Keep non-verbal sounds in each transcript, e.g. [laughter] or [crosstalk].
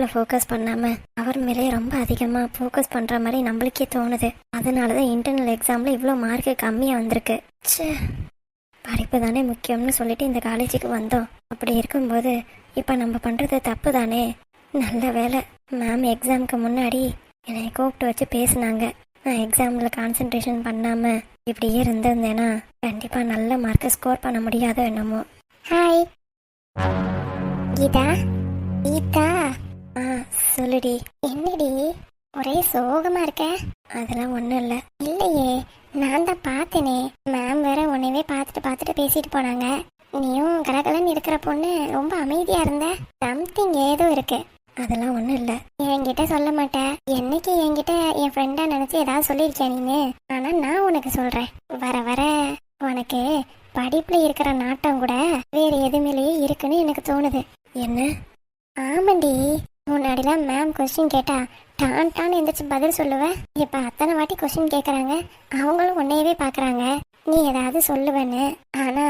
படிப்பில் ஃபோக்கஸ் பண்ணாமல் அவர் மேலே ரொம்ப அதிகமாக ஃபோக்கஸ் பண்ணுற மாதிரி நம்மளுக்கே தோணுது. அதனால தான் இன்டர்னல் எக்ஸாமில் இவ்வளோ மார்க்கு கம்மியாக வந்திருக்கு. ச்சே படிப்பு தானே முக்கியம்னு சொல்லிட்டு இந்த காலேஜுக்கு வந்தோம். அப்படி இருக்கும்போது இப்போ நம்ம பண்ணுறது தப்பு தானே? நல்ல வேலை மேம் எக்ஸாமுக்கு முன்னாடி என்னை கூப்பிட்டு வச்சு பேசுனாங்க. நான் எக்ஸாமில் கான்சென்ட்ரேஷன் பண்ணாமல் இப்படியே இருந்திருந்தேன்னா கண்டிப்பாக நல்ல மார்க்கை ஸ்கோர் பண்ண முடியாதோ என்னமோ. ஹாய் கீதா கீதா ஆ சொல்லுடி. என்னடி? ஒரே சோகமா இருக்க? அதெல்லாம் ஒன்றும் இல்லை. இல்லையே நான் தான் பார்த்தேனே. மேம் வேற உன்னையவே பார்த்துட்டு பார்த்துட்டு பேசிட்டு போனாங்க. நீயும் கலகலன்னு இருக்கிற பொண்ணு ரொம்ப அமைதியா இருந்த? சம்திங் ஏதோ இருக்கு. அதெல்லாம் ஒன்றும் இல்லை. என்கிட்ட சொல்ல மாட்டேன் என்னைக்கு என்கிட்ட என் ஃப்ரெண்டா நினைச்சு ஏதாவது சொல்லியிருக்கேன் நீனு? ஆனா நான் உனக்கு சொல்றேன். வர வர உனக்கு படிப்புல இருக்கிற நாட்டம் கூட வேற எதுமேலேயே இருக்குன்னு எனக்கு தோணுது. என்ன? ஆமாண்டி. முன்னாடிலாம் மேம் கொஸ்டின் கேட்டா டான் டான் எந்திரிச்சு பதில் சொல்லுவேன் இப்போ அத்தனை வாட்டி கொஸ்டின் கேட்குறாங்க அவங்களும் உன்னையவே பார்க்குறாங்க நீ ஏதாவது சொல்லுவேன்னு. ஆனா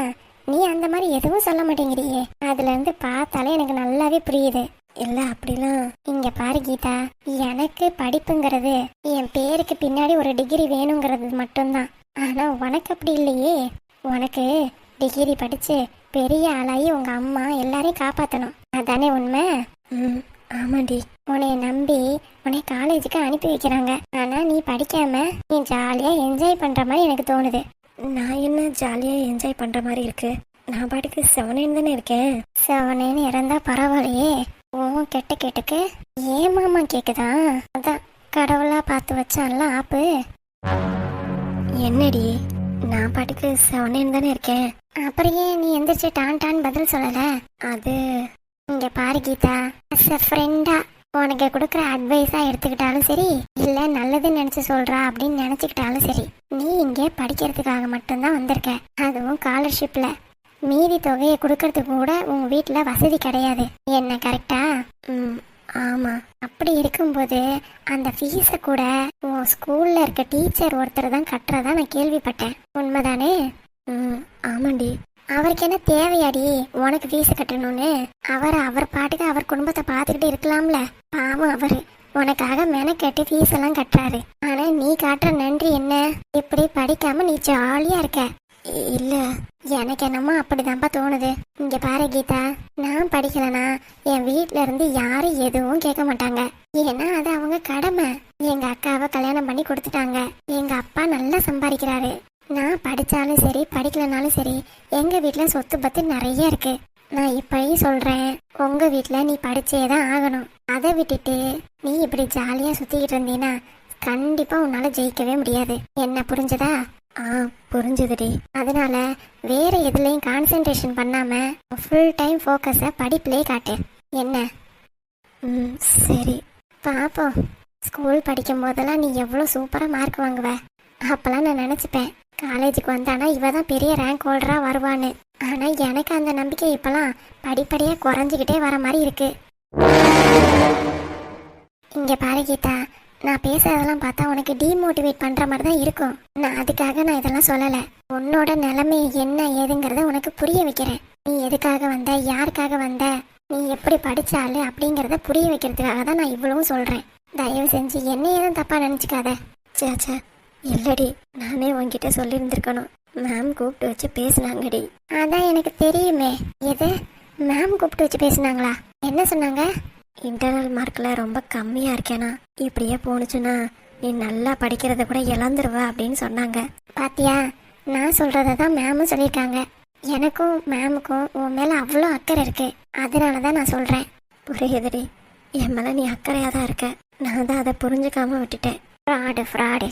நீ அந்த மாதிரி எதுவும் சொல்ல மாட்டேங்கிறியே. அதுலேருந்து பார்த்தாலே எனக்கு நல்லாவே புரியுது. இல்லை அப்படிலாம். இங்க பாரு கீதா எனக்கு படிப்புங்கிறது என் பேருக்கு பின்னாடி ஒரு டிகிரி வேணுங்கிறது மட்டும்தான். ஆனா உனக்கு அப்படி இல்லையே. உனக்கு டிகிரி படிச்சு பெரிய ஆளாகி உங்க அம்மா எல்லாரையும் காப்பாத்தணும். அதானே உண்மை? ம். ஆமாண்டி உன்னைய நம்பி உன்னை காலேஜுக்கு அனுப்பி வைக்கிறாங்க. ஆனா நீ படிக்காம நீ ஜாலியா என்ஜாய் பண்ற மாதிரி எனக்கு தோணுது. நான் என்ன ஜாலியா என்ஜாய் பண்ற மாதிரி இருக்கு? நான் பாட்டுக்கு செவனேன்னு தானே இருக்கேன். செவனேன்னு இறந்தா பரவாயில்லையே. ஓ கெட்ட கேட்டுக்கு ஏன் மாமா கேக்குதா? அதான் கடவுளா பார்த்து வச்சான்ல ஆப்பு. என்னடி? நான் பாட்டுக்கு செவனேன்னு தானே இருக்கேன். அப்புறம் ஏன் நீ எந்திரிச்சு டான் டான் பதில் சொல்லல? அது இங்க பாரு கீதா. அஸ் அ ஃப்ரெண்டா உனக்கு கொடுக்குற அட்வைஸா எடுத்துக்கிட்டாலும் சரி இல்ல நல்லதுன்னு நினைச்சு சொல்றா அப்படின்னு நினைச்சுக்கிட்டாலும் சரி நீ இங்கே படிக்கிறதுக்காக மட்டும்தான் வந்திருக்க. அதுவும் ஸ்காலர்ஷிப்ல மீதி தொகையை கொடுக்கறதுக்கு கூட உங்க வீட்டில் வசதி கிடையாது. என்ன கரெக்டா ம் ஆமா. அப்படி இருக்கும்போது அந்த ஃபீஸை கூட உன் ஸ்கூல்ல இருக்க டீச்சர் ஒருத்தர் தான் கட்டுறதா நான் கேள்விப்பட்டேன். உண்மைதானே? ம் ஆமாண்டி. அவருக்கு என்ன தேவையாடி? உனக்கு ஃபீஸ் கட்டணும்னு? அவர் அவர் பாட்டுக்கு அவர் குடும்பத்தை பார்த்துக்கிட்டு இருக்கலாம்ல. பாவம் அவரு. உனக்காக மெனக்கெட்டு ஃபீஸ் எல்லாம் கட்டுறாரு. ஆனா நீ காட்டுற நன்றி என்ன? இப்படி படிக்காம நீ ஜாலியா இருக்க. இல்ல எனக்கு என்னமோ அப்படிதான்ப்பா தோணுது. இங்க பாரு கீதா. நான் படிக்கலனா என் வீட்ல இருந்து யாரும் எதுவும் கேட்க மாட்டாங்க. ஏன்னா அது அவங்க கடமை. எங்க அக்காவை கல்யாணம் பண்ணி கொடுத்துட்டாங்க. எங்க அப்பா நல்லா சம்பாதிக்கிறாரு. நான் படித்தாலும் சரி படிக்கலனாலும் சரி எங்கள் வீட்டில் சொத்து பற்றி நிறைய இருக்கு. நான் இப்பயும் சொல்கிறேன் உங்கள் வீட்டில் நீ படிச்சே தான் ஆகணும். அதை விட்டுட்டு நீ இப்படி ஜாலியாக சுற்றிக்கிட்டு இருந்தீன்னா கண்டிப்பாக உன்னால் ஜெயிக்கவே முடியாது. என்ன புரிஞ்சதா? ஆ புரிஞ்சுதுடி. அதனால வேற எதுலேயும் கான்சென்ட்ரேஷன் பண்ணாமல் ஃபுல் டைம் ஃபோக்கஸை படிப்பிலே காட்டு. என்ன? ம் சரி. பாப்போம். ஸ்கூல் படிக்கும் போதெல்லாம் நீ எவ்வளோ சூப்பராக மார்க் வாங்குவ? அப்போல்லாம் நான் நினச்சிப்பேன். காலேஜுக்கு வந்தானா இவ தான் பெரிய ரேங்க் ஹோல்டராக வருவான்னு. ஆனால் எனக்கு அந்த நம்பிக்கை இப்போலாம் படிப்படியாக குறைஞ்சிக்கிட்டே வர மாதிரி இருக்கு. இங்கே பாரு கீதா நான் பேசுறதெல்லாம் பார்த்தா உனக்கு டீமோட்டிவேட் பண்ணுற மாதிரி தான் இருக்கும். நான் அதுக்காக நான் இதெல்லாம் சொல்லலை. உன்னோட நிலைமை என்ன ஏதுங்கிறத உனக்கு புரிய வைக்கிறேன். நீ எதுக்காக வந்த யாருக்காக வந்த நீ எப்படி படிச்சாலு அப்படிங்கிறத புரிய வைக்கிறதுக்காக தான் நான் இவ்வளவும் சொல்கிறேன் தயவு செஞ்சு என்ன ஏதும் நினச்சிக்காத. சே சே இல்லடி நானே உன்கிட்ட சொல்லியிருந்திருக்கணும் மேம் கூப்பிட்டு வச்சு பேசினாங்கடி. அதான் எனக்கு தெரியுமே. எது? மேம் கூப்பிட்டு வச்சு பேசினாங்களா? என்ன சொன்னாங்க? இன்டர்னல் மார்க்கில் ரொம்ப கம்மியாக இருக்கேனா. இப்படியே போணுச்சுன்னா நீ நல்லா படிக்கிறத கூட இழந்துருவ அப்படின்னு சொன்னாங்க. பாத்தியா? நான் சொல்கிறத தான் மேமும் சொல்லியிருக்காங்க எனக்கும் மேமுக்கும் உன் மேலே அவ்வளோ அக்கறை இருக்கு. அதனால தான் நான் சொல்கிறேன் புரியுதுடி. என் மேலே நீ அக்கறையாக தான் இருக்க. நான் தான் அதை புரிஞ்சுக்காம விட்டுட்டேன். ஃப்ராடு ஃப்ராடு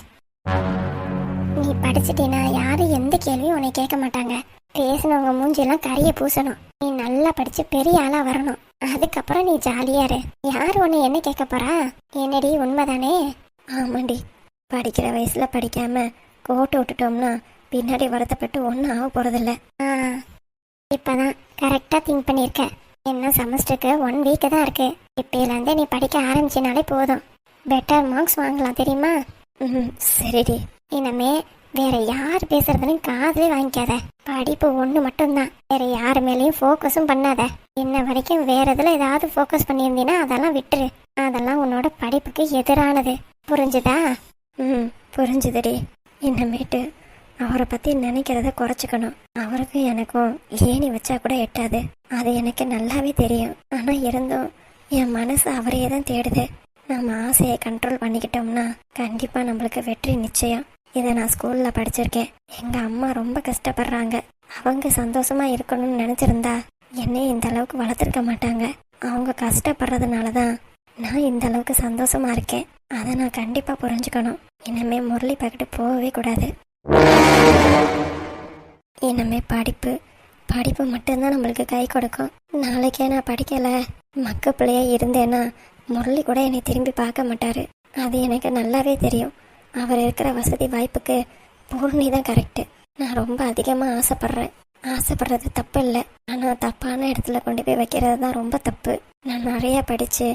நீ படிச்சிட்டீனா? யாரும் எந்த கேள்வியும் உன்னை கேட்க மாட்டாங்க. பேசினவங்க மூஞ்செல்லாம் கரிய பூசணும். நீ நல்லா படிச்சு பெரிய ஆளா வரணும். அதுக்கப்புறம் நீ ஜாலியா இரு. யார் உன்னை என்ன கேட்க போறா? என்னடி உண்மைதானே? ஆமாண்டி. படிக்கிற வயசுல படிக்காம கோட்டை விட்டுட்டோம்னா பின்னாடி வருத்தப்பட்டு ஒன்றும் ஆக போறதில்ல. இப்பதான் கரெக்டா திங்க் பண்ணியிருக்க. என்ன செமஸ்டருக்கு ஒன் வீக்கு தான் இருக்கு. இப்பயிலேருந்தே நீ படிக்க ஆரம்பிச்சினாலே போதும். பெட்டர் மார்க்ஸ் வாங்கலாம் தெரியுமா? ம் சரிடி. இனிமே வேற யார் பேசுறதுன்னு காதலே வாங்கிக்காத. படிப்பு ஒன்று மட்டும்தான். வேற யார் மேலேயும் ஃபோக்கஸும் பண்ணாத. இன்ன வரைக்கும் வேற இதில் ஏதாவது ஃபோக்கஸ் பண்ணியிருந்தீன்னா அதெல்லாம் விட்டுரு. அதெல்லாம் உன்னோட படிப்புக்கு எதிரானது. புரிஞ்சுதா? ம் புரிஞ்சுதுடி. இன்னமேட்டு அவரை பற்றி நினைக்கிறத குறைச்சிக்கணும். அவருக்கும் எனக்கும் ஏணி வச்சா கூட எட்டாது. அது எனக்கு நல்லாவே தெரியும். ஆனால் இருந்தும் என் மனசு அவரையே தான் தேடுது. நம்ம ஆசையை கண்ட்ரோல் பண்ணிக்கிட்டோம்னா கண்டிப்பாக நம்மளுக்கு வெற்றி நிச்சயம். இதை நான் ஸ்கூலில் படிச்சிருக்கேன். எங்கள் அம்மா ரொம்ப கஷ்டப்படுறாங்க. அவங்க சந்தோஷமா இருக்கணும்னு நினச்சிருந்தா என்னை இந்த அளவுக்கு வளர்த்துருக்க மாட்டாங்க. அவங்க கஷ்டப்படுறதுனால தான் நான் இந்த அளவுக்கு சந்தோஷமா இருக்கேன். அதை நான் கண்டிப்பாக புரிஞ்சுக்கணும். இனிமே முரளி பக்கத்து போகவே கூடாது. இனிமே படிப்பு படிப்பு மட்டும்தான் நம்மளுக்கு கை கொடுக்கும். நாளைக்கே நான் படிக்கலை. மக்க பிள்ளையா இருந்தேன்னா முரளி கூட என்னை திரும்பி பார்க்க மாட்டாரு. அது எனக்கு நல்லாவே தெரியும். அவர் இருக்கிற வசதி வாய்ப்புக்கு பூர்ணி தான் கரெக்டு நான் ரொம்ப அதிகமாக ஆசைப்பட்றேன். ஆசைப்படுறது தப்பு இல்லை. ஆனால் தப்பான இடத்துல கொண்டு போய் வைக்கிறது தான் ரொம்ப தப்பு. நான் நிறையா படித்து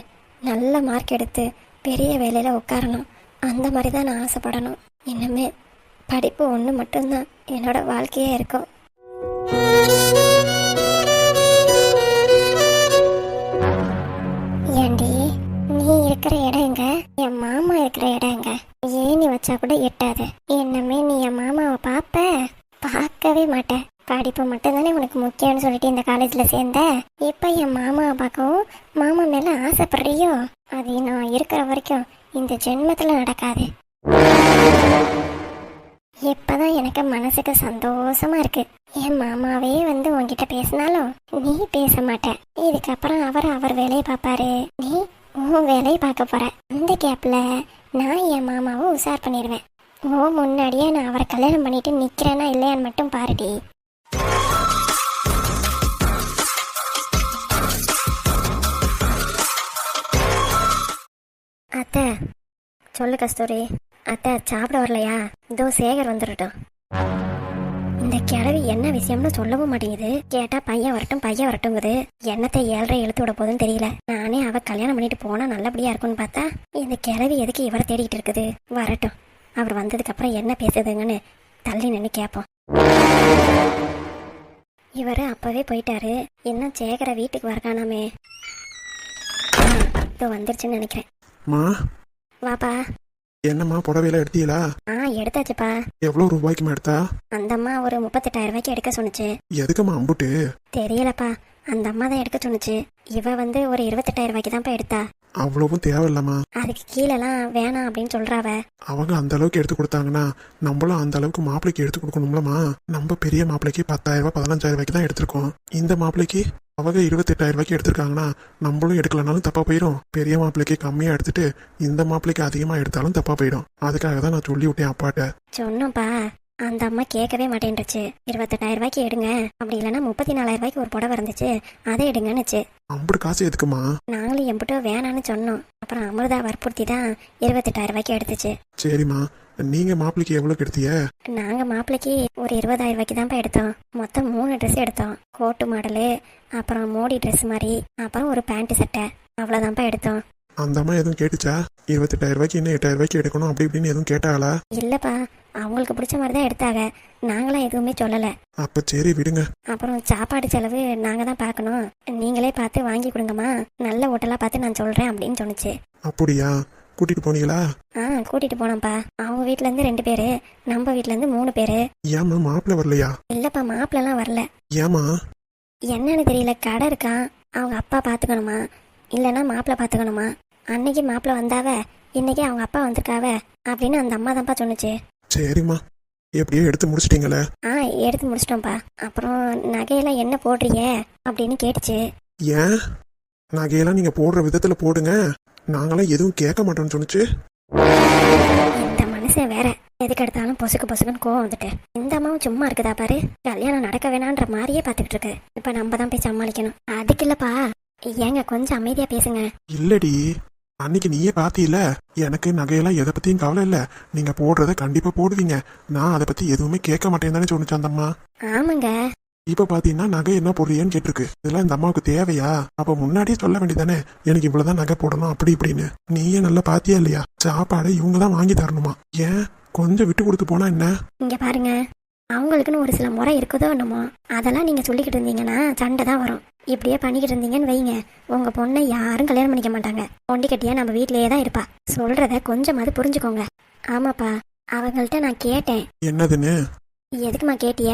நல்ல மார்க் எடுத்து பெரிய வேலையில் உட்காரணும். அந்த மாதிரி தான் நான் ஆசைப்படணும். இன்னுமே படிப்பு ஒன்று மட்டும்தான். என்னோட வாழ்க்கையே இருக்கும். இருக்கிற இடம் எங்க என் மாமா இருக்கிற இடம் எங்க ஏணி வச்சா கூட எட்டாது. என்னமே நீ என் மாமாவை பார்ப்ப? பார்க்கவே மாட்ட. படிப்பு மட்டும்தானே உனக்கு முக்கியம்னு சொல்லிட்டு இந்த காலேஜில் சேர்ந்த? இப்போ என் மாமாவை பார்க்கவும் மாமா மேலே ஆசைப்படுறியோ? அது நான் இருக்கிற வரைக்கும் இந்த ஜென்மத்தில் நடக்காது. இப்பதான் எனக்கு மனசுக்கு சந்தோஷமா இருக்கு. என் மாமாவே வந்து உன்கிட்ட பேசினாலும் நீ பேச மாட்ட. இதுக்கப்புறம் அவர் அவர் வேலையை பார்ப்பாரு. நீ உன் வேலையை பார்க்க போகிறேன் இந்த கேப்பில் நான் என் மாமாவும் உஷார் பண்ணிடுவேன். ஓ முன்னாடியே நான் அவரை கல்யாணம் பண்ணிட்டு நிற்கிறேனா இல்லையான்னு மட்டும் பாருடி. அத்தை சொல்லு கஸ்தூரி. அத்தை சாப்பிட வரலையா? இதோ சேகர் வந்துடட்டும் கிழவி என்ன விஷயம்னு சொல்லவும் மாட்டேங்குது. கேட்டா பையன் வரட்டும் பையன் வரட்டுங்குது என்னத்தை ஏழரை இழுத்து விட போதுன்னு தெரியல. நானே அவ கல்யாணம் பண்ணிட்டு போனா நல்லபடியா இருக்கும்னு பார்த்தா இந்த கிழவி எதுக்கு இவரை தேடிட்டு இருக்குது? வரட்டும். அவர் வந்ததுக்கு அப்புறம் என்ன பேசுதுங்கன்னு தள்ளி நின்று கேட்போம் இவரு அப்பவே போயிட்டாரு. இன்னும் சேகர வீட்டுக்கு வரக்கானாமே ஆ, இதோ வந்துருச்சுன்னு நினைக்கிறேன். வாப்பா. என்னம்மா புடவையெல்லாம் எடுத்தீங்களா? ஆ எடுத்தாச்சுப்பா. எவ்வளோ ரூபாய்க்குமா எடுத்தா? அந்த அம்மா ஒரு முப்பத்தெட்டாயிரம் ரூபாய்க்கு எடுக்க சொன்னுச்சு. எதுக்கும்மா அம்புட்டு? தெரியலப்பா. அந்த அம்மா தான் எடுக்க சொன்னுச்சு. இவ வந்து ஒரு இருபத்தெட்டாயிரம் ரூபாய்க்கு தான்ப்பா எடுத்தா. அவ்வளவும் தேவையில்லம்மா. அதுக்கு கீழெல்லாம் வேணாம் அப்படின்னு சொல்றாவ. அவங்க அந்த அளவுக்கு எடுத்து கொடுத்தாங்கன்னா நம்மளும் அந்த அளவுக்கு மாப்பிளைக்கு எடுத்து கொடுக்கணும்லம்மா. நம்ம பெரிய மாப்பிளைக்கு பத்தாயிரம் ரூபாய் பதினஞ்சாயிரம் ரூபாய்க்கு தான் எடுத்திருக்கோம். இந்த மாப்பிளைக்கு அவங்க இருபத்தெட்டாயிரம் ரூபாய்க்கு எடுத்திருக்காங்கன்னா நம்மளும் எடுக்கலனாலும் தப்பா போயிடும். பெரிய மாப்பிளைக்கு கம்மியா எடுத்துட்டு இந்த மாப்பிளைக்கு அதிகமா எடுத்தாலும் தப்பா போயிடும். அதுக்காக தான் நான் சொல்லி விட்டேன் அப்பாட்ட. சொன்னோம்ப்பா. அந்த அம்மா கேட்கவே மாட்டேன்ருச்சு இருபத்தெட்டாயிரம் ரூபாய்க்கு எடுங்க. அப்படி இல்லைன்னா முப்பத்தி நாலாயிரம் ரூபாய்க்கு ஒரு புடவை இருந்துச்சு. அதை எடுங்கன்னுச்சு. அம்புட்டு காசு எதுக்குமா? நாங்களும் எம்பிட்டோ வேணான்னு சொன்னோம். அப்புறம் அமிர்தா வற்புறுத்தி தான் இருபத்தெட்டாயிரம் ரூபாய்க்கு எடுத்துச்சு. சரிம்மா. நீங்க மாப்பிளைக்கு எவ்வளோக்கு எடுத்தீங்க? நாங்க மாப்பிள்ளைக்கு ஒரு இருபதாயிரம் ரூபாய்க்கு தான்ப்பா எடுத்தோம். மொத்தம் மூணு ட்ரெஸ் எடுத்தோம். கோட்டு மாடலு அப்புறம் மோடி ட்ரெஸ் மாதிரி அப்புறம் ஒரு பேண்ட் சட்டை. அவ்வளோதான்ப்பா எடுத்தோம். அந்த அம்மா எதுவும் கேட்டுச்சா? இருபத்தெட்டாயிரம் ரூபாய்க்கு இன்னும் எட்டாயிரம் ரூபாய்க்கு எடுக்கணும் அப்படி இப்படின்னு எதுவும் கேட்டாளா? இல்லப்பா. அவங்களுக்கு பிடிச்ச மாதிரி தான் எடுத்தாங்க. நாங்களாம் எதுவுமே சொல்லலை. அப்ப சரி விடுங்க. அப்புறம் சாப்பாடு செலவு நாங்கள் தான் பார்க்கணும். நீங்களே பார்த்து வாங்கி கொடுங்கம்மா. நல்ல ஹோட்டலாக பார்த்து நான் சொல்கிறேன் அப்படின்னு சொன்னுச்சு. அப்படியா? கூட்டிட்டு போனீங்களா? ஆ கூட்டிகிட்டு போனோம்ப்பா. அவங்க வீட்டிலேருந்து ரெண்டு பேர் நம்ம வீட்டிலேருந்து மூணு பேர். ஏம்மா மாப்பிள்ளை வரலையா? இல்லைப்பா மாப்பிள்ளலாம் வரல. ஏம்மா? என்னன்னு தெரியல கடை இருக்கான் அவங்க அப்பா பார்த்துக்கணுமா? இல்லைன்னா மாப்பிள்ளை பார்த்துக்கணுமா? அன்னைக்கு மாப்பிள்ளை வந்தாவ இன்னைக்கு அவங்க அப்பா வந்திருக்காவ அப்படின்னு அந்த அம்மா தான்ப்பா சொன்னுச்சு. சரிம்மா. எப்படியோ எடுத்து முடிச்சிட்டீங்களே. ஆ எடுத்து முடிச்சிட்டோம்ப்பா. அப்புறம் நகையெல்லாம் என்ன போடுறிய அப்படின்னு கேட்டுச்சு. ஏன்? நகையெல்லாம் நீங்க போடுற விதத்துல போடுங்க. நாங்களாம் எதுவும் கேட்க மாட்டோம்னு சொன்னுச்சு. இந்த மனுஷன் வேற. எதுக்கு எடுத்தாலும் பொசுக்கு பொசுக்குன்னு கோவம் வந்துட்டு. இந்த அம்மாவும் சும்மா இருக்குதா பாரு? கல்யாணம் நடக்க வேணான்ற மாதிரியே பார்த்துக்கிட்டு இருக்கு. இப்ப நம்ம தான் போய் சமாளிக்கணும். அதுக்கு இல்லப்பா. ஏங்க கொஞ்சம் அமைதியா பேசுங்க. இல்லடி. அன்னைக்கு நீயே பாத்தீல எனக்கு நகையெல்லாம் எதை பத்தியும் கவலை இல்ல. நீங்க போடுறத கண்டிப்பா போடுவீங்க. நான் அதை பத்தி எதுவுமே கேட்க மாட்டேன்னு தானே சொன்னுச்சு அந்த அம்மா. ஆமாங்க. இப்ப பாத்தீங்கன்னா நகை என்ன போடுறியன்னு கேட்டிருக்கு. இதெல்லாம் இந்த அம்மாவுக்கு தேவையா? அப்ப முன்னாடியே சொல்ல வேண்டியதானே எனக்கு இவ்வளவுதான் நகை போடணும் அப்படி இப்படின்னு. நீயே நல்லா பாத்தியா இல்லையா? சாப்பாடு இவங்க தான் வாங்கி தரணுமா? ஏன்? கொஞ்சம் விட்டு கொடுத்து போனா என்ன? இங்க பாருங்க. அவங்களுக்குன்னு ஒரு சில முறை இருக்குதோ என்னமோ அதெல்லாம் நீங்க சொல்லிக்கிட்டு இருந்தீங்கன்னா சண்டை தான் வரும். இப்படியே பண்ணிக்கிட்டு இருந்தீங்கன்னு வைங்க. உங்க பொண்ணை யாரும் கல்யாணம் பண்ணிக்க மாட்டாங்க. பொண்டி கட்டியா நம்ம வீட்டிலேயே தான் இருப்பா. சொல்றத கொஞ்சமாவது புரிஞ்சுக்கோங்க. ஆமாப்பா அவங்கள்ட்ட நான் கேட்டேன். என்னதுன்னு? எதுக்குமா கேட்டிய?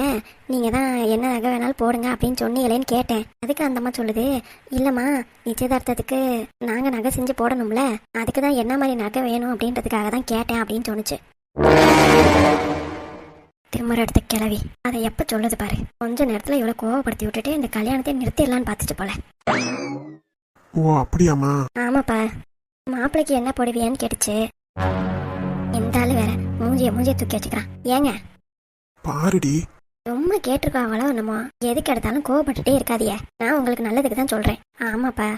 நீங்க தான் என்ன நகை வேணாலும் போடுங்க அப்படின்னு சொன்னீங்களேன்னு கேட்டேன். அதுக்கு அந்த அம்மா சொல்லுது இல்லம்மா நிச்சயதார்த்தத்துக்கு நாங்க நகை செஞ்சு போடணும்ல. அதுக்கு தான் என்ன மாதிரி நகை வேணும் அப்படின்றதுக்காக தான் கேட்டேன் அப்படின்னு சொன்னுச்சு திருமண எடுத்த கிளவி அதை எப்ப சொல்லுது பாரு. கொஞ்ச நேரத்துல இவ்வளவு கோவப்படுத்தி விட்டுட்டு இந்த கல்யாணத்தை நிறுத்திடலான்னு பார்த்துட்டு போல. ஓ அப்படியாம்மா? ஆமாப்பா. மாப்பிள்ளைக்கு என்ன போடுவியான்னு கேட்டுச்சு. இந்த ஆளு வேற மூஞ்சிய மூஞ்சிய தூக்கி வச்சுக்கிறான். ஏங்க? பாருடி. ரொம்ப கேட்டிருக்காங்களோ என்னமோ. எதுக்கு எடுத்தாலும் கோவப்பட்டுட்டே இருக்காதியே. நான் உங்களுக்கு நல்லதுக்கு தான் சொல்றேன். ஆமாப்பா.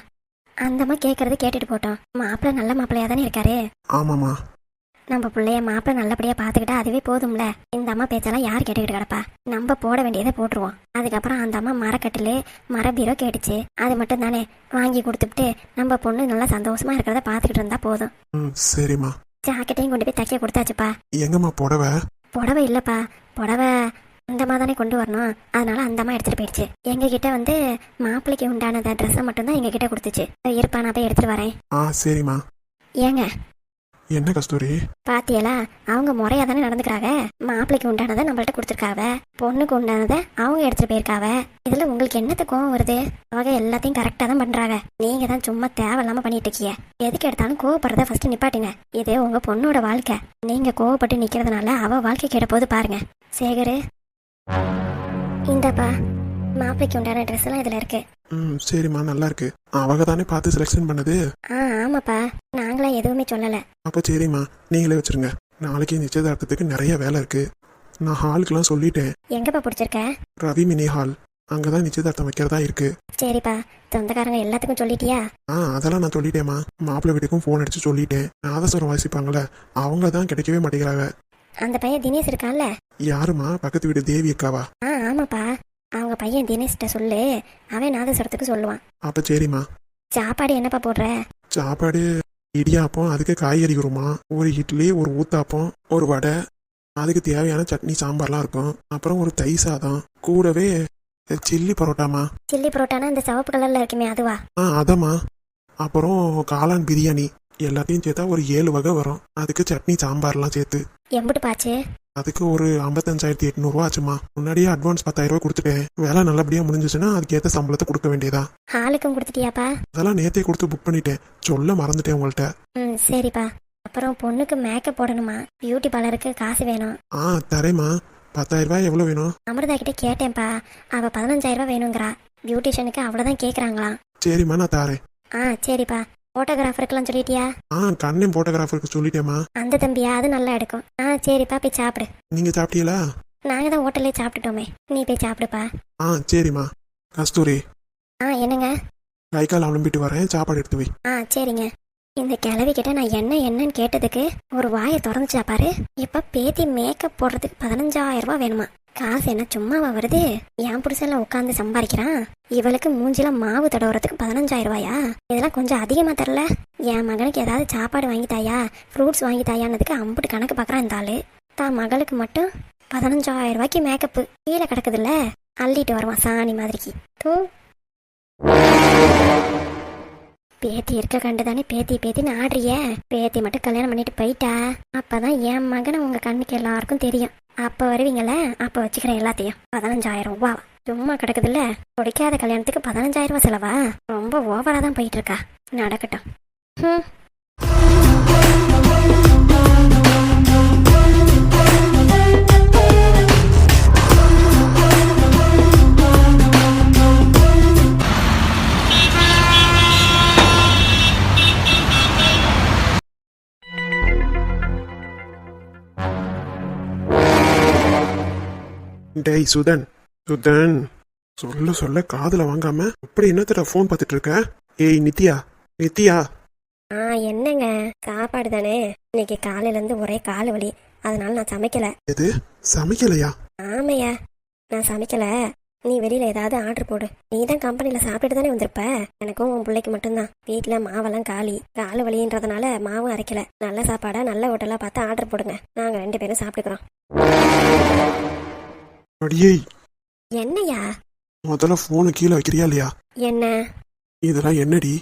அந்தம்மா கேட்கறது கேட்டுட்டு போட்டோம். மாப்பிள்ளை நல்ல மாப்பிள்ளையா தானே இருக்காரு. ஆமாம்மா. நம்ம பிள்ளைய மாப்பிள்ளை நல்லபடியா பாத்துக்கிட்டா அதுவே போதும்ல. இந்த அம்மா பேச்செல்லாம் யார் கேட்டுக்கிட்டு கிடப்பா? நம்ம போட வேண்டியதை போட்டுருவோம். அதுக்கப்புறம் அந்த அம்மா மரக்கட்டிலு மரபீரோ கேட்டுச்சு. அது மட்டும் தானே வாங்கி கொடுத்துட்டு நம்ம பொண்ணு நல்லா சந்தோஷமா இருக்கிறத பாத்துக்கிட்டு இருந்தா போதும். சரிம்மா. ஜாக்கெட்டையும் கொண்டு போய் தைக்க கொடுத்தாச்சுப்பா. எங்கம்மா புடவை? புடவை இல்லப்பா. புடவை அந்தம்மா தானே கொண்டு வரணும். அதனால அந்தம்மா எடுத்துட்டு போயிடுச்சு. எங்க கிட்ட வந்து மாப்பிள்ளைக்கு உண்டான ட்ரெஸ்ஸை மட்டும்தான் எங்க கிட்ட கொடுத்துச்சு. இருப்பா நான் போய் எடுத்துட்டு வரேன். ஆ சரிம்மா. ஏங்க என்ன கஸ்தூரி பாத்தியலா அவங்க முறையா தானே நடந்துக்கிறாங்க. மாப்பிள்ளைக்கு உண்டானதை நம்மள்ட்ட கொடுத்துருக்காவ. பொண்ணுக்கு உண்டானதை அவங்க எடுத்துட்டு போயிருக்காவ. இதுல உங்களுக்கு என்னத்த கோவம் வருது? அவங்க எல்லாத்தையும் கரெக்டா தான் பண்றாங்க. நீங்க தான் சும்மா தேவையில்லாம பண்ணிட்டு இருக்கீங்க. எதுக்கு எடுத்தாலும் கோவப்படுறத ஃபர்ஸ்ட் நிப்பாட்டுங்க. இது உங்க பொண்ணோட வாழ்க்கை. நீங்க கோவப்பட்டு நிக்கிறதுனால அவ வாழ்க்கை கெட போது பாருங்க. சேகரு. இந்தப்பா மாப்பிள்ளைக்கு உண்டான ட்ரெஸ் எல்லாம் இதுல இருக்கு. ம் சரிம்மா நல்லா இருக்கு. அவங்க தானே பார்த்து செலெக்ஷன் பண்ணது? ஆ ஆமாப்பா. நாங்களாம் எதுவுமே சொல்லல. அப்போ சரிம்மா நீங்களே வச்சிருங்க. நாளைக்கு நிச்சயதார்த்தத்துக்கு நிறைய வேலை இருக்கு. நான் ஹாலுக்கெல்லாம் சொல்லிட்டேன். எங்கப்பா பிடிச்சிருக்க? Ravi mini hall. அங்கே தான் நிச்சயதார்த்தம் வைக்கிறதா இருக்கு. சரிப்பா சொந்தக்காரங்க எல்லாத்துக்கும் சொல்லிட்டியா? ஆ அதெல்லாம் நான் சொல்லிட்டேம்மா. மாப்பிள்ளை வீட்டுக்கும் ஃபோன் அடிச்சு சொல்லிட்டேன். நாதஸ்வரம் வாசிப்பாங்களே அவங்க தான் கிடைக்கவே மாட்டேங்கிறாங்க. அந்த பையன் தினேஷ் இருக்கான்ல? யாருமா பக்கத்து வீடு தேவி அக்காவா ஆ ஆமாப்பா. அவங்க பையன் தினேஷ்கிட்ட சொல்லு. அவன் நாதஸ்வரத்துக்கு சொல்லுவான். அப்போ சரிம்மா. சாப்பாடு என்னப்பா போடுற? சாப்பாடு இடியாப்பம் அதுக்கு காய்கறி குருமா ஒரு இட்லி ஒரு ஊத்தாப்பம் ஒரு வடை. அதுக்கு தேவையான சட்னி சாம்பார்லாம் இருக்கும். அப்புறம் ஒரு தை சாதம். கூடவே சில்லி பரோட்டாமா சில்லி புரோட்டானா? இந்த சிவப்பு கலர்ல இருக்குமே அதுவா? ஆ அதம்மா. அப்புறம் காளான் பிரியாணி. எல்லாத்தையும் சேர்த்தா ஒரு ஏழு வகை வரும். அதுக்கு சட்னி சாம்பார்லாம் சேர்த்து. எம்பிட்டு பாச்சு? அதுக்கு ஒரு ஐம்பத்தஞ்சாயிரத்தி எட்நூறுவா ஆச்சுமா. முன்னாடியே அட்வான்ஸ் பத்தாயிரம் ரூபாய் கொடுத்துட்டேன். வேலை நல்லபடியாக முடிஞ்சிச்சுன்னா அதுக்கேற்ற சம்பளத்தை கொடுக்க வேண்டியதா? ஹாலுக்கும் கொடுத்துட்டியாப்பா? அதெல்லாம் நேத்தே கொடுத்து புக் பண்ணிட்டேன். சொல்ல மறந்துட்டேன் உங்கள்கிட்ட ம் சரிப்பா. அப்புறம் பொண்ணுக்கு மேக்கப் போடணுமா? பியூட்டி பார்லருக்கு காசு வேணும். ஆ தரேம்மா. பத்தாயிரம் ரூபாய் எவ்வளோ வேணும்? அமிர்தா கிட்ட கேட்டேன்ப்பா. அவ பதினஞ்சாயிரம் ரூபாய் வேணுங்கிறா. பியூட்டிஷியனுக்கு அவ்வளோதான் கேட்குறாங்களாம் சரிம்மா நான் தாரேன். ஆ சரிப்பா. ஃபோட்டோகிராஃபருக்கெல்லாம் சொல்லிட்டியா? ஆ கண்ணன் போட்டோகிராஃபருக்கு சொல்லிட்டேம்மா. அந்த தம்பியா அது நல்லா எடுக்கும். ஆ சரிப்பா போய் சாப்பிடு. நீங்கள் சாப்பிட்டீங்களா? நாங்கள் தான் ஹோட்டல்லே சாப்பிட்டுட்டோமே. நீ போய் சாப்பிடுப்பா. ஆ சரிம்மா. கஸ்தூரி. ஆ என்னங்க? கை கால் அலம்பிட்டு வரேன். சாப்பாடு எடுத்து வை. ஆ சரிங்க. இந்த கிளவி கிட்ட நான் என்ன என்னன்னு கேட்டதுக்கு ஒரு வாயை திறந்துச்சா பாரு. இப்ப பேத்தி மேக்கப் போடுறதுக்கு பதினஞ்சாயிரம் ரூபாய் வேணுமா? காசு என்ன சும்மாவா வருது? என் புருஷன்லாம் உட்காந்து சம்பாதிக்கிறான். இவளுக்கு மூஞ்சில மாவு தடவுறதுக்கு பதினஞ்சாயிரம் ரூபாயா? இதெல்லாம் கொஞ்சம் அதிகமா தரல. என் மகனுக்கு ஏதாவது சாப்பாடு வாங்கி தாயா ஃப்ரூட்ஸ் வாங்கித்தாயான்னதுக்கு அம்புட்டு கணக்கு பார்க்குறான் இந்த ஆளு. தான் மகளுக்கு மட்டும் பதினஞ்சாயிரம் ரூபாய்க்கு மேக்கப்பு கீழே கிடக்குதுல்ல? அள்ளிட்டு வருவான் சாணி மாதிரிக்கு. தூ. பேத்தி இருக்க கண்டு தானே பேத்தி பேத்தின்னு ஆடுறிய. பேத்தி மட்டும் கல்யாணம் பண்ணிட்டு போயிட்டா? அப்பதான் என் மகனை உங்க கண்ணுக்கு எல்லாருக்கும் தெரியும். அப்ப வருவீங்கள அப்ப வச்சுக்கிறேன் எல்லாத்தையும். பதினஞ்சாயிரம் ரூபா சும்மா கிடக்குதுல்ல? பிடிக்காத கல்யாணத்துக்கு பதினஞ்சாயிரம் ரூபா செலவா? ரொம்ப ஓவரா தான் போயிட்டு இருக்கா. நடக்கட்டும். ம் டேய் சுதன். சுதன். சொல்ல சொல்ல காதுல வாங்காம அப்படி என்னத்தடா ஃபோன் பார்த்துட்டு இருக்க ஏய் நித்யா. நித்யா. ஆ என்னங்க? சாப்பாடு தானே இன்னைக்கு காலையில இருந்து ஒரே கால் வலி. அதனால நான் சமைக்கல. எது? சமைக்கலையா? ஆமையா. நான் சமைக்கல. நீ வெளியில ஏதாவது ஆர்டர் போடு. நீ தான் கம்பெனில சாப்பிட்டு தானே வந்திருப்ப? எனக்கும் உன் பிள்ளைக்கு மட்டும்தான். வீட்டுல மாவெல்லாம் காலி. காலு வலின்றதுனால மாவும் அரைக்கல. நல்ல சாப்பாடா நல்ல ஹோட்டலா பார்த்து ஆர்டர் போடுங்க. நாங்க ரெண்டு பேரும் சாப்பிட்டுக்கிறோம். அடியே. என்னையா? முதல்ல போனை கீழே வைக்கிறியா இல்லையா? என்ன? இதெல்லாம் என்னடி?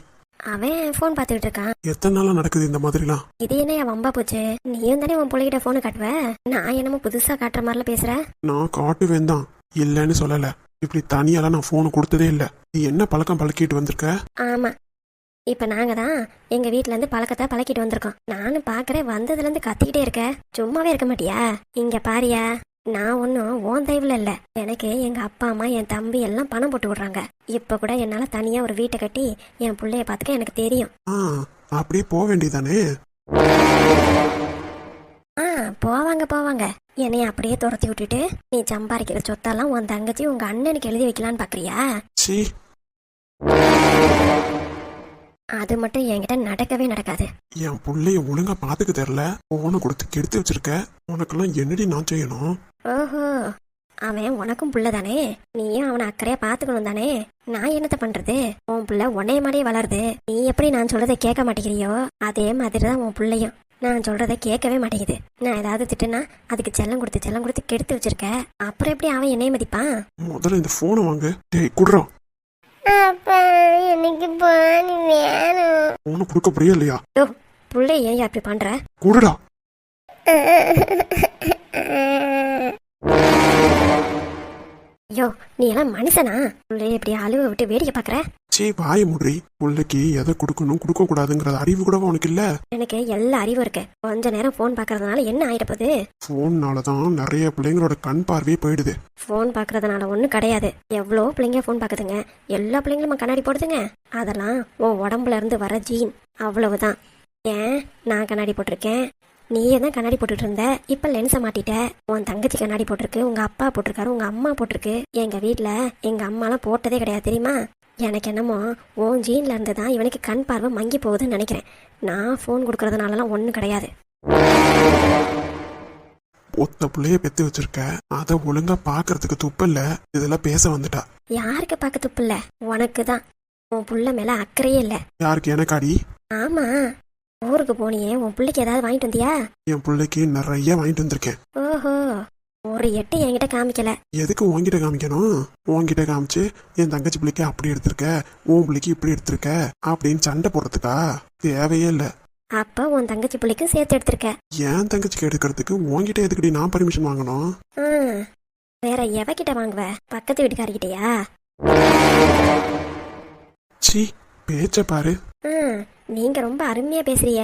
அவன் ஃபோன் பார்த்துக்கிட்டு இருக்கான். எத்தனை நாளா நடக்குது இந்த மாதிரிலாம்? இது என்னையா வம்பா போச்சு? நீயும் தானே உன் பிள்ளைகிட்ட ஃபோனு காட்டுவ? நான் என்னமோ புதுசா காட்டுற மாதிரிலாம் பேசுற? நான் காட்டுவேன் தான். இல்லைன்னு சொல்லல. இப்படி தனியாலாம் நான் போனை கொடுத்ததே இல்ல. நீ என்ன பழக்கம் பழக்கிட்டு வந்திருக்க? ஆமா. இப்ப நாங்க தான் எங்க வீட்ல இருந்து பழக்கத்தை பழக்கிட்டு வந்திருக்கோம். நானும் பாக்குறேன் வந்ததுல இருந்து கத்திக்கிட்டே இருக்க. சும்மாவே இருக்க மாட்டியா? இங்க பாரியா? நான் ஒன்றும் ஓன் தயவுல இல்ல. எனக்கு எங்க அப்பா அம்மா என் தம்பி எல்லாம் பணம் போட்டு விடுறாங்க. இப்ப கூட என்னால தனியா ஒரு வீட்டை கட்டி என் பிள்ளைய பாத்துக்க எனக்கு தெரியும். ஆ அப்படியே போக வேண்டியதானே ஆ போவாங்க போவாங்க. என்னைய அப்படியே துரத்தி விட்டுட்டு நீ சம்பாதிக்கிற சொத்தெல்லாம் உன் தங்கச்சி உங்க அண்ணனுக்கு எழுதி வைக்கலான்னு பாக்குறியா? சீ அது மட்டும் என்கிட்ட நடக்கவே நடக்காது. என் புள்ளைய ஒழுங்கா பாத்துக்க தெரியல. போனை கொடுத்து கெடுத்து வச்சிருக்க. உனக்கெல்லாம் என்னடி நான் செய்யணும்? ஓஹோ. அவன் உனக்கும் புள்ள தானே நீயும் அவனை அக்கறையா பாத்துக்கணும் தானே? நான் என்னத்த பண்றது? உன் புள்ள உன்னைய மாதிரியே வளருது. நீ எப்படி நான் சொல்றதை கேட்க மாட்டேங்கிறியோ அதே மாதிரி தான் உன் புள்ளையும். நான் சொல்றதை கேட்கவே மாட்டேங்குது. நான் ஏதாவது திட்டுனா அதுக்கு செல்லம் கொடுத்து செல்லம் கொடுத்து கெடுத்து வச்சிருக்க. அப்புறம் எப்படி அவன் என்னைய மதிப்பான்? முதல்ல இந்த போனை வாங்கு. டேய் குடுறோம். அப்பா எனக்கு பானி வேணும். போனை கொடுக்க புரிய இல்லையா? புள்ளை ஏன் அப்படி பண்ற? குடுடா. [laughs] ஐயோ நீ எல்லாம் மனுஷனா? புள்ளைய இப்படி அழுவ விட்டு வேடிக்கை பாக்குற சீ வாய முடி புள்ளைக்கு எதை கொடுக்கணும் கொடுக்க கூடாதுங்கிற அறிவு கூட உனக்கு இல்ல? எனக்கு எல்லா அறிவும் இருக்கு. கொஞ்ச நேரம் ஃபோன் பார்க்கறதுனால என்ன ஆயிடப்போகுது போன்னால தான் நிறைய பிள்ளைங்களோட கண் பார்வையே போயிடுது. ஃபோன் பார்க்கறதுனால ஒன்றும் கிடையாது. எவ்வளோ பிள்ளைங்க ஃபோன் பார்க்குதுங்க. எல்லா பிள்ளைங்களும் கண்ணாடி போடுதுங்க. அதெல்லாம் உன் உடம்புல இருந்து வர ஜீன் அவ்வளவுதான். ஏன் நான் கண்ணாடி போட்டிருக்கேன்? நீயே தான் கண்ணாடி போட்டுட்டு இருந்த இப்போ லென்ஸை மாட்டிட்ட. உன் தங்கச்சி கண்ணாடி போட்டிருக்கு உங்க அப்பா போட்டிருக்காரு உங்க அம்மா போட்டிருக்கு. எங்க வீட்டில் எங்க அம்மாலாம் போட்டதே கிடையாது தெரியுமா? எனக்கு என்னமோ உன் ஜீன்ல இருந்து தான் இவனுக்கு கண் பார்வை மங்கி போகுதுன்னு நினைக்கிறேன். நான் ஃபோன் கொடுக்கறதுனாலலாம் ஒன்றும் கிடையாது. ஒத்த புள்ளைய பெத்து வச்சிருக்க. அதை ஒழுங்கா பாக்குறதுக்கு துப்பில்ல இதெல்லாம் பேச வந்துட்டா. யாருக்கு பார்க்க துப்பு இல்ல? உனக்கு தான் உன் புள்ள மேல அக்கறையே இல்ல. யாருக்கு? எனக்காடி? ஆமா. ஊருக்கு போனியே உன் பிள்ளைக்கு ஏதாவது வாங்கிட்டு வந்தியா? என் பிள்ளைக்கு நிறைய வாங்கிட்டு வந்திருக்கேன். ஓஹோ ஒரு எட்டு என்கிட்ட காமிக்கல. எதுக்கு உன்கிட்ட காமிக்கணும்? உன்கிட்ட காமிச்சு என் தங்கச்சி பிள்ளைக்கு அப்படி எடுத்திருக்க உன் பிள்ளைக்கு இப்படி எடுத்திருக்க அப்படின்னு சண்டை போடுறதுக்கா? தேவையே இல்ல. அப்ப உன் தங்கச்சி பிள்ளைக்கும் சேர்த்து எடுத்திருக்க. என் தங்கச்சிக்கு எடுக்கிறதுக்கு? உன்கிட்ட எதுக்குடி நான் பர்மிஷன் வாங்கணும்? ஆ, வேற எவகிட்ட வாங்குவ? பக்கத்து வீட்டுக்காரிக்கிட்டயா சி பேச்ச பாரு. ஆ, நீங்க ரொம்ப அருமையா பேசுறிய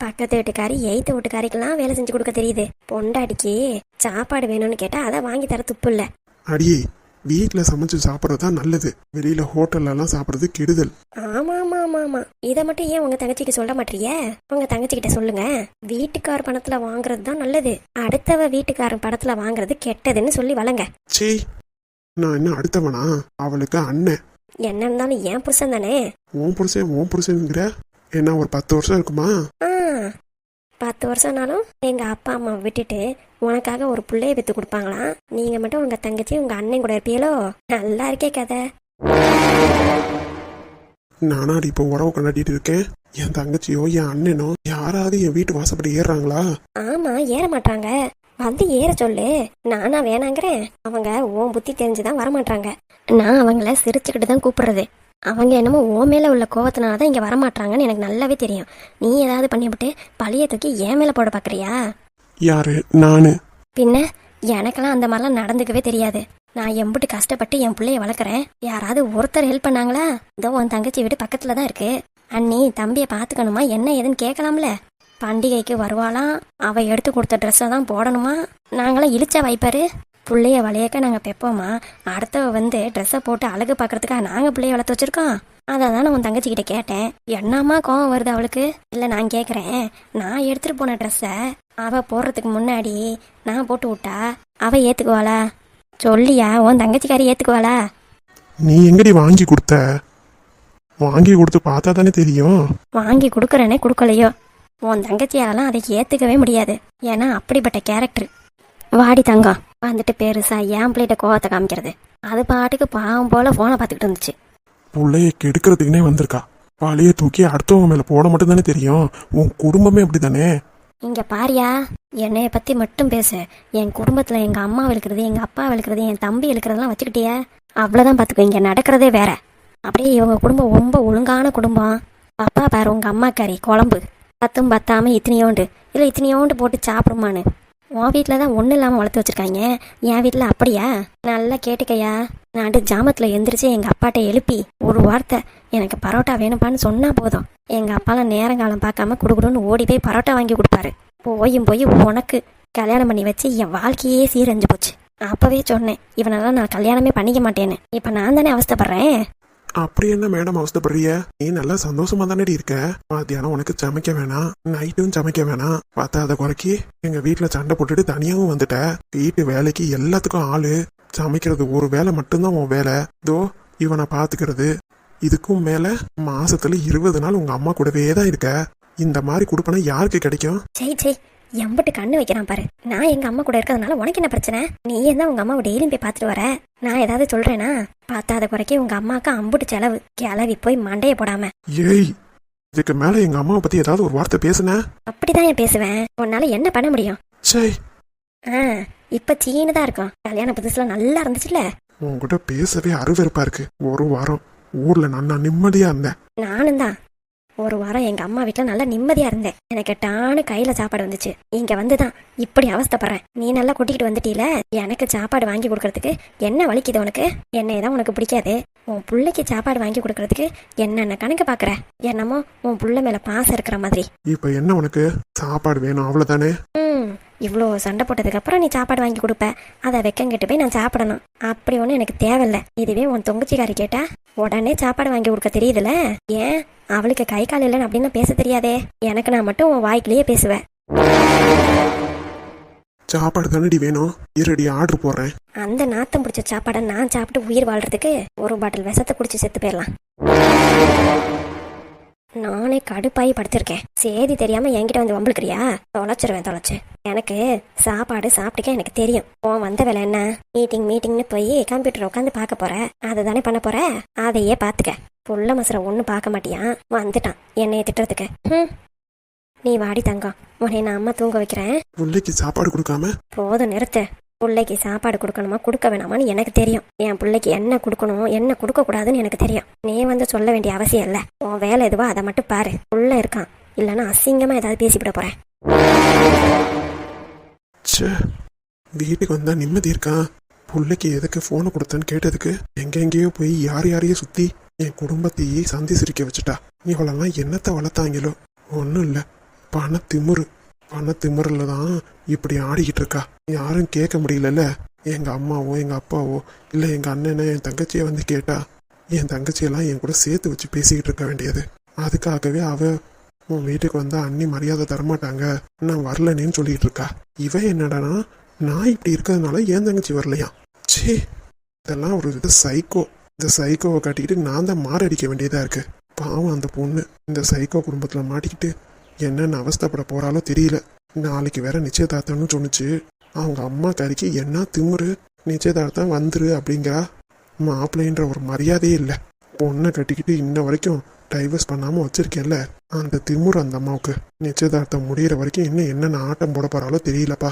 பக்கத்து வீட்டுக்காரி எய்த்த வீட்டுக்காரிக்கெல்லாம் வேலை செஞ்சு கொடுக்க தெரியுது. பொண்டாடிக்கு சாப்பாடு வேணும்னு கேட்டா அதை வாங்கி தர துப்பு இல்ல. அடியே வீட்டில் சமைச்சு சாப்பிட்றது தான் நல்லது. வெளியில ஹோட்டல்ல எல்லாம் சாப்பிட்றது கெடுதல். ஆமா ஆமா ஆமா ஆமா. இதை மட்டும் ஏன் உங்க தங்கச்சிக்கு சொல்ல மாட்டீங்க? உங்க தங்கச்சி கிட்ட சொல்லுங்க. வீட்டுக்கார் பணத்துல வாங்குறது தான் நல்லது. அடுத்தவ வீட்டுக்காரன் பணத்துல வாங்குறது கெட்டதுன்னு சொல்லி வளங்க. சீ நான் என்ன அடுத்தவனா? அவளுக்கு அண்ணன். என்ன இருந்தாலும் ஏன் புருஷன் தானே? உன் புருஷன் உன் புருஷனுங்கிற? என்ன ஒரு பத்து வருஷம் இருக்குமா? பத்து வருஷம்னாலும் எங்க அப்பா அம்மா விட்டுட்டு உனக்காக ஒரு பிள்ளைய வித்து கொடுப்பாங்களாம் நீங்க மட்டும் உங்க தங்கச்சி உங்க அண்ணன் கூட இருப்பீங்களோ? நல்லா இருக்கே கதை. நானாடி இப்போ உறவு கொண்டாடிட்டு இருக்கேன். என் தங்கச்சியோ என் அண்ணனோ யாராவது என் வீட்டு வாசப்படி ஏறுறாங்களா? ஆமா ஏற மாட்டாங்க. வந்து ஏற சொல்லு. நானா வேணாங்கிறேன். அவங்க உன் புத்தி தெரிஞ்சுதான் வரமாட்டாங்க. நான் அவங்கள சிரிச்சுக்கிட்டு தான் கூப்பிடுறது. அவங்க என்னமோ ஓ மேல உள்ள கோவத்தினால தான் இங்க வரமாட்டாங்கன்னு எனக்கு நல்லாவே தெரியும். நீ ஏதாவது பண்ணிவிட்டு பழைய தூக்கி என் மேல போட பாக்குறியா? யாரு? நானு. பின்ன? எனக்கெல்லாம் அந்த மாதிரிலாம் நடந்துக்கவே தெரியாது. நான் எம்பிட்டு கஷ்டப்பட்டு என் பிள்ளைய வளர்க்குறேன். யாராவது ஒருத்தர் ஹெல்ப் பண்ணாங்களா? இதோ உன் தங்கச்சி வீடு பக்கத்துல தான் இருக்கு. அண்ணி தம்பியை பார்த்துக்கணுமா? என்ன ஏதுன்னு கேட்கலாம்ல. பண்டிகைக்கு வருவாளாம். அவ எடுத்து கொடுத்த ட்ரெஸ்ஸை தான் போடணுமா? நாங்களாம் இழிச்சா வைப்பாரு. புள்ளைய வளையக்க நாங்கள் பெப்போமா? அடுத்தவ வந்து ட்ரெஸ்ஸை போட்டு அழகு பார்க்கறதுக்காக நாங்கள் பிள்ளைய வளர்த்து வச்சிருக்கோம். அதை தான் உன் தங்கச்சி கிட்ட கேட்டேன். என்னம்மா கோவம் வருது அவளுக்கு? இல்லை நான் கேட்குறேன் நான் எடுத்துட்டு போன ட்ரெஸ்ஸை அவ போடுறதுக்கு முன்னாடி நான் போட்டு விட்டா அவ ஏத்துக்குவாளா? சொல்லியா உன் தங்கச்சிக்காரி ஏத்துக்குவாளா? நீ எங்கடி வாங்கி கொடுத்த? வாங்கி கொடுத்து பார்த்தா தானே தெரியும். வாங்கி கொடுக்குறேனே கொடுக்கலையோ? உன் தங்கச்சியாலலாம் அதை ஏத்துக்கவே முடியாது. ஏன்னா அப்படிப்பட்ட கேரக்டர் வாடி தங்கம். வந்துட்டு பெருசா என் பிள்ளைகிட்ட கோவத்தை காமிக்கிறது. அது பாட்டுக்கு பாவம் போல போனை பார்த்துக்கிட்டு இருந்துச்சு. புள்ளைய கெடுக்கிறதுக்குனே வந்திருக்கா. பழைய தூக்கி அடுத்தவங்க மேல போட மட்டும் தானே தெரியும். உன் குடும்பமே அப்படிதானே இங்க பாரியா என்னைய பத்தி மட்டும் பேசு. என் குடும்பத்துல எங்க அம்மா விழுக்கிறது எங்க அப்பா விழுக்கிறது என் தம்பி இழுக்கிறதெல்லாம் வச்சுக்கிட்டியா. அவ்வளவுதான் பாத்துக்கோ இங்க நடக்கிறதே வேற. அப்படியே இவங்க குடும்பம் ரொம்ப ஒழுங்கான குடும்பம். அப்பா பாரு உங்க அம்மாக்காரி குழம்பு. பத்தும் பத்தாம இத்தனையோண்டு. இல்லை இத்தனையோண்டு போட்டு சாப்பிடுமான்னு. உன் வீட்டில் தான் ஒன்றும் இல்லாமல் வளர்த்து வச்சுருக்காங்க. என் வீட்டில் அப்படியா? நல்லா கேட்டுக்கையா. நான் ஜாமத்தில் எந்திரிச்சு எங்கள் அப்பாட்ட எழுப்பி ஒரு வார்த்தை எனக்கு பரோட்டா வேணும்பான்னு சொன்னால் போதும். எங்கள் அப்பாலாம் நேரங்காலம் பார்க்காம குடுகுடுன்னு ஓடி போய் பரோட்டா வாங்கி கொடுப்பாரு. போயும் போய் உனக்கு கல்யாணம் பண்ணி வச்சு என் வாழ்க்கையே சீரஞ்சு போச்சு. அப்பவே சொன்னேன் இவனெல்லாம் நான் கல்யாணமே பண்ணிக்க மாட்டேன்னு. இப்போ நான் தானே அவஸ்தைப்படுறேன்? அப்படி என்ன மேடம் அவஸ்தைப்படுறிய நீ நல்லா சந்தோஷமா தானடி இருக்க? மத்தியானம் உனக்கு சமைக்க வேணாம். நைட்டும் சமைக்க வேணாம். பார்த்தா அதை குறைக்கி எங்க வீட்டுல சண்டை போட்டுட்டு தனியாவும் வந்துட்ட. வீட்டு வேலைக்கு எல்லாத்துக்கும் ஆளு. சமைக்கிறது ஒரு வேலை மட்டும்தான் உன் வேலை. இதோ இவனை பாத்துக்கிறது. இதுக்கும் மேல மாசத்துல இருபது நாள் உங்க அம்மா கூடவே தான் இருக்க. இந்த மாதிரி கொடுப்பனா யாருக்கு கிடைக்கும்? எம்பிட்டு கண்ணு வைக்கிறான் பாரு. நான் எங்க அம்மா கூட இருக்கிறதுனால உனக்கு என்ன பிரச்சனை? நீ என்ன உங்க அம்மாவை டெய்லியும் போய் பார்த்துட்டு வர. நான் ஏதாவது சொல்றேனா? பார்த்தாத குறைக்கு உங்க அம்மாவுக்கு அம்புட்டு செலவு. கிளவி போய் மண்டைய போடாம. ஏய் இதுக்கு மேல எங்க அம்மாவை பத்தி ஏதாவது ஒரு வார்த்தை பேசுன? அப்படிதான் ஏன் பேசுவேன். உன்னால என்ன பண்ண முடியும்? சே. ஆ இப்ப சீனு தான் இருக்கும். கல்யாண புதுசுல நல்லா இருந்துச்சுல உன்கிட்ட பேசவே அருவருப்பா இருக்கு. ஒரு வாரம் ஊர்ல நான் நான் நிம்மதியா இருந்தேன். நானும் தான். ஒரு வாரம் எங்க அம்மா வீட்டுல நல்லா நிம்மதியா இருந்தேன். எனக்கு டானு கையில சாப்பாடு வந்துச்சு. இங்க வந்துதான். இப்படி அவஸ்தைப்படுறேன். நீ நல்லா கூட்டிகிட்டு வந்துட்டீல? எனக்கு சாப்பாடு வாங்கி கொடுக்கறதுக்கு என்ன வலிக்குது உனக்கு? என்னைய தான் உனக்கு பிடிக்காது. உன் பிள்ளைக்கு சாப்பாடு வாங்கி கொடுக்கறதுக்கு என்னென்ன கணக்கு பாக்குற? என்னமோ உன் புள்ள மேல பாசம் இருக்கிற மாதிரி. இப்ப என்ன உனக்கு? சாப்பாடு வேணும் அவ்வளவுதானே? ம் இவ்வளோ சண்டை போட்டதுக்கு அப்புறம் நீ சாப்பாடு வாங்கி கொடுப்ப. அதை வெக்கங்கிட்டு போய் நான் சாப்பிடணும். அப்படி ஒன்றும் எனக்கு தேவையில்ல. இதுவே உன் தொங்குச்சிக்காரி கேட்டா உடனே சாப்பாடு வாங்கி கொடுக்க தெரியுதுல ஏன்? அவளுக்கு கை கால் இல்லைன்னு அப்படின்னு பேச தெரியாதே. எனக்கு நான் மட்டும் உன் வாய்க்கிலேயே பேசுவேன். சாப்பாடு தானடி வேணும். இருடி ஆர்டர் போடுறேன். அந்த நாத்தம் பிடிச்ச சாப்பாடை நான் சாப்பிட்டு உயிர் வாழ்றதுக்கு ஒரு பாட்டில் விஷத்தை குடிச்சு செத்து போயிடலாம். நானே கடுப்பாயி படுத்திருக்கேன். சேதி தெரியாம என்கிட்ட வந்து வம்பிழுக்கிறியா? தொலைச்சிருவேன் தொலைச்சு. எனக்கு சாப்பாடு சாப்பிட்டுக்க எனக்கு தெரியும். உன் வந்த வேலை என்ன? மீட்டிங் மீட்டிங்னு போய் கம்ப்யூட்டர் உட்காந்து பார்க்க போற. அதை தானே பண்ண போற? அதையே பார்த்துக்க. புள்ள மசரம் ஒன்றும் பார்க்க மாட்டியா? வந்துட்டான். என்னைய திட்டுறதுக்கு. ஹம். நீ வாடி தங்கம். உன்னை நான் அம்மா தூங்க வைக்கிறேன். பிள்ளைக்கு சாப்பாடு கொடுக்காம? போதும் நிறுத்து. பிள்ளைக்கு சாப்பாடு கொடுக்கணுமா? கொடுக்க வேணாமான்னு எனக்கு தெரியும். என் பிள்ளைக்கு என்ன கொடுக்கணும் என்ன கொடுக்கக்கூடாதுன்னு எனக்கு தெரியும். நீ வந்து சொல்ல வேண்டிய அவசியம் இல்லை. உன் வேலை எதுவோ அதை மட்டும் பாரு. உள்ள இருக்கான். இல்லைன்னா அசிங்கமா ஏதாவது பேசிவிட போறேன். வீட்டுக்கு வந்தா நிம்மதி இருக்கான் பிள்ளைக்கு எதுக்கு ஃபோனை கொடுத்தேன்னு கேட்டதுக்கு எங்கெங்கேயோ போய் யார் யாரையோ சுற்றி என் குடும்பத்தையே சந்தி சிரிக்க வச்சுட்டா. இவளெல்லாம் என்னத்தை வளர்த்தாங்களோ? ஒன்றும் இல்லை. பண திமுரு பண திமுறில் தான் இப்படி ஆடிக்கிட்டு இருக்கா? யாரும் கேட்க முடியலல்ல. எங்க அம்மாவோ எங்க அப்பாவோ இல்லை எங்க அண்ணனோ என் தங்கச்சியை வந்து கேட்டா என் தங்கச்சியெல்லாம் என் கூட சேர்த்து வச்சு பேசிக்கிட்டு இருக்க வேண்டியது. அதுக்காகவே அவ உன் வீட்டுக்கு வந்தா அண்ணி மரியாதை தரமாட்டாங்க. நான் வரலனேன்னு சொல்லிட்டு இருக்கா. இவ என்னடானா நான் இப்படி இருக்கிறதுனால என் தங்கச்சி வரலையா சே இதெல்லாம் ஒரு வித சைக்கோ இந்த சைக்கோவை கட்டிக்கிட்டு நான் தான் மாரடிக்க வேண்டியதா இருக்கு. பாவம் அந்த பொண்ணு. இந்த சைக்கோ குடும்பத்துல மாட்டிக்கிட்டு என்னென்ன அவஸ்தப்பட போறாலோ தெரியல. நாளைக்கு வேற நிச்சயதார்த்தம்னு சொன்னுச்சு. அவங்க அம்மா கறிக்கு என்ன திமிரு? நிச்சயதார்த்தம் வந்துரு அப்படிங்கிறா. மாப்பிள்ளைன்ற ஒரு மரியாதையே இல்லை. பொண்ணை கட்டிக்கிட்டு இன்ன வரைக்கும் டைவர்ஸ் பண்ணாம வச்சிருக்கேன்ல. அந்த திமிரு அந்த அம்மாவுக்கு. நிச்சயதார்த்தம் முடியிற வரைக்கும் இன்னும் என்னென்ன ஆட்டம் போட போறாலோ தெரியலப்பா.